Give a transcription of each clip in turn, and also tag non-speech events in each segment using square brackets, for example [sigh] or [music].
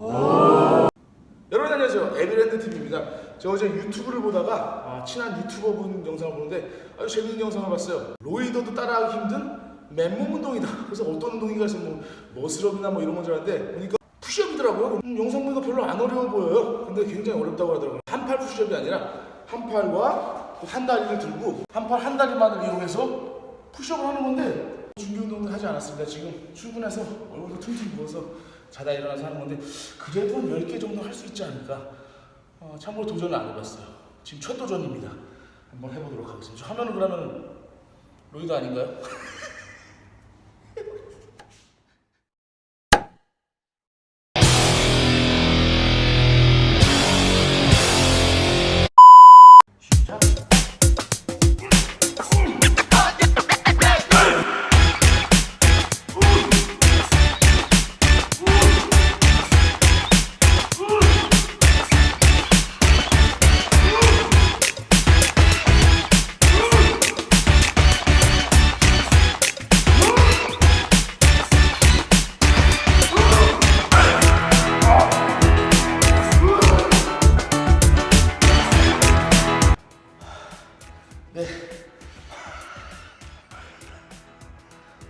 여러분 안녕하세요. 에비랜드 팀입니다. 제가 어제 유튜브를 보다가 아, 친한 유튜버분 영상을 보는데 아주 재밌는 영상을 봤어요. 로이더도 따라하기 힘든 맨몸 운동이다. [laughs] 그래서 어떤 운동인가 해서 뭐 머슬업이나 뭐 이런 건 줄 알았는데 보니까 푸시업이더라고요. 음, 영상 보니까 별로 안 어려워 보여요. 근데 굉장히 어렵다고 하더라고요. 한 팔 푸시업이 아니라 한 팔과 또한 다리를 들고 한 팔 한 다리만을 이용해서 푸시업을 하는 건데 준비 운동을 하지 않았습니다. 지금 출근해서 얼굴도 퉁퉁 부어서 자다 일어나서 하는 건데 그래도 한 10개 정도 할 수 있지 않을까. 어, 참고로 도전을 안 해봤어요. 지금 첫 도전입니다. 한번 해보도록 하겠습니다. 저 하면은 그러면 로이도 아닌가요? [laughs]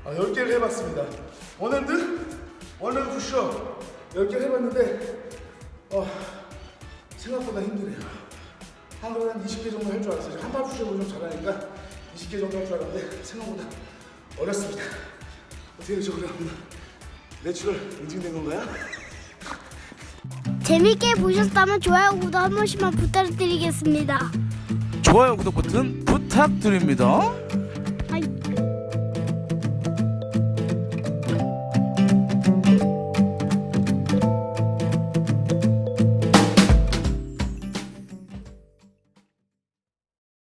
아, 10개를 해봤습니다. 원핸드, 원핸드 푸시업 10개를 해봤는데 어, 생각보다 힘드네요. 한번에 한 20개 정도 할 줄 알았어요. 한발 푸시업을 좀 잘하니까 20개 정도 할 줄 알았는데 생각보다 어렵습니다. 어떻게 저 그러면 내추럴 인증된 건가요? 재밌게 보셨다면 좋아요, 구독 한 번씩만 부탁드리겠습니다. 좋아요 구독 버튼 부탁드립니다.